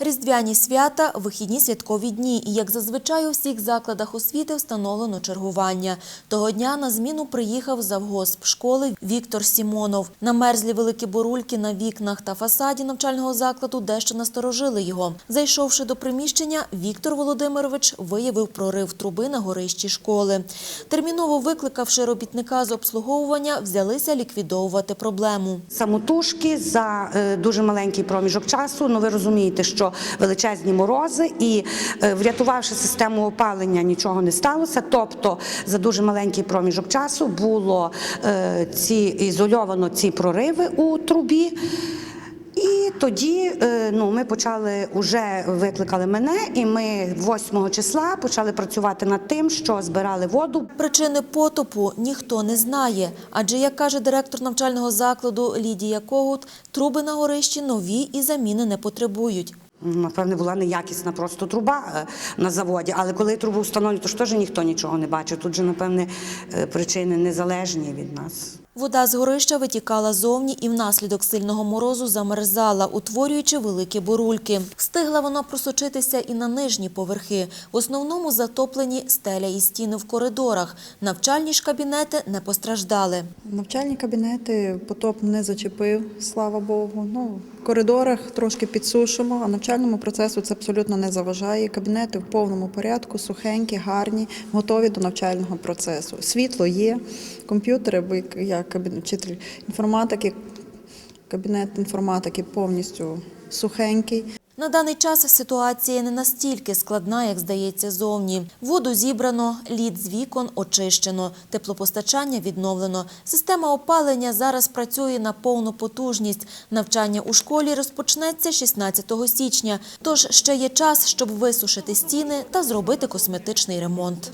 Різдвяні свята – вихідні святкові дні. І, як зазвичай, у всіх закладах освіти встановлено чергування. Того дня на зміну приїхав завгосп школи Віктор Сімонов. Намерзлі великі бурульки на вікнах та фасаді навчального закладу дещо насторожили його. Зайшовши до приміщення, Віктор Володимирович виявив прорив труби на горищі школи. Терміново викликавши робітника з обслуговування, взялися ліквідовувати проблему. Самотужки за е, дуже маленький проміжок часу. Ну ви розумієте, що величезні морози, і е, врятувавши систему опалення, нічого не сталося. Тобто за дуже маленький проміжок часу було е, ці ізольовано ці прориви у трубі. І тоді е, ну, ми почали вже викликали мене, і ми 8 числа почали працювати над тим, що збирали воду. Причини потопу ніхто не знає, адже, як каже директор навчального закладу Лідія Когут, труби на горищі нові і заміни не потребують. Напевне, була неякісна просто труба е, на заводі, але коли трубу встановлюють, то ж теж ніхто нічого не бачив. Тут же, напевне, е, причини незалежні від нас. Вода з горища витікала зовні і внаслідок сильного морозу замерзала, утворюючи великі бурульки. Встигла вона просочитися і на нижні поверхи. В основному затоплені стеля і стіни в коридорах. Навчальні ж кабінети не постраждали. Навчальні кабінети потоп не зачепив, слава Богу. Ну, в коридорах трошки підсушимо, а навчальному процесу це абсолютно не заважає. Кабінети в повному порядку, сухенькі, гарні, готові до навчального процесу. Світло є, комп'ютери, як вчитель інформатики, кабінет інформатики повністю сухенький. На даний час ситуація не настільки складна, як здається зовні. Воду зібрано, лід з вікон очищено, теплопостачання відновлено. Система опалення зараз працює на повну потужність. Навчання у школі розпочнеться 16 січня. Тож ще є час, щоб висушити стіни та зробити косметичний ремонт.